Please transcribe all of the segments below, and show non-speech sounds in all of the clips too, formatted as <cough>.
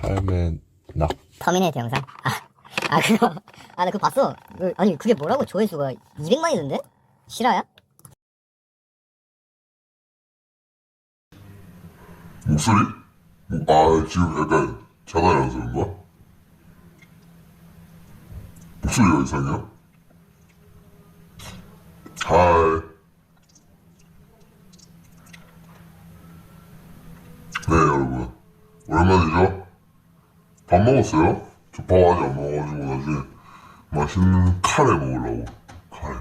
삶의 낙. 터미네이터 영상? 아, 아 그거 아 나 그거 봤어 그, 아니 그게 뭐라고 조회수가 200만이던데? 실화야? 목소리? 아 지금 약간 자다라서 그런가? 목소리가 이상해요? 하이 네 여러분 오랜만이죠? 밥 먹었어요? 저 밥 아직 안 먹어가지고 나중에 맛있는 카레 먹으려고 카레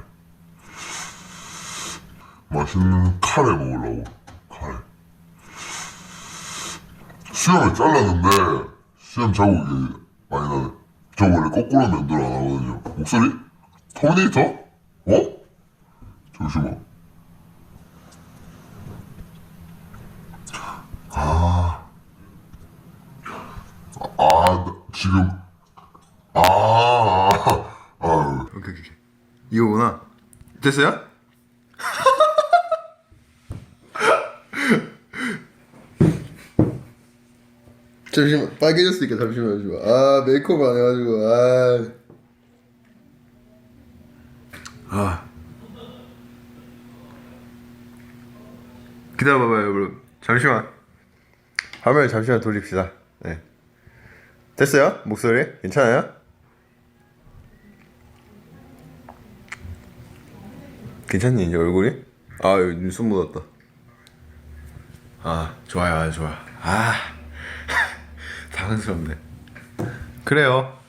맛있는 카레 먹으려고 카레 수염을 잘랐는데 수염 자국이 많이 나네. 저 원래 거꾸로 면도를 안 하거든요. 목소리? 터미네이터? 어? 잠시만. 아, 아, 나 지금. 아, 아, 아, 오케이 오케이 이거구나. 됐어요? <laughs> 잠시만 빨개졌으니까 잠시만요 아 메이크업 안 해가지고 아. 아. 기다려봐봐요 여러분. 잠시만. 화면을 잠시만 돌립시다. 네 됐어요? 목소리? 괜찮아요? 괜찮니 이제 얼굴이? 아 눈썹 묻었다 아 좋아요 아주 좋아 아 <laughs> 당황스럽네 그래요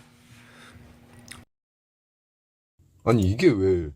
아니 이게 왜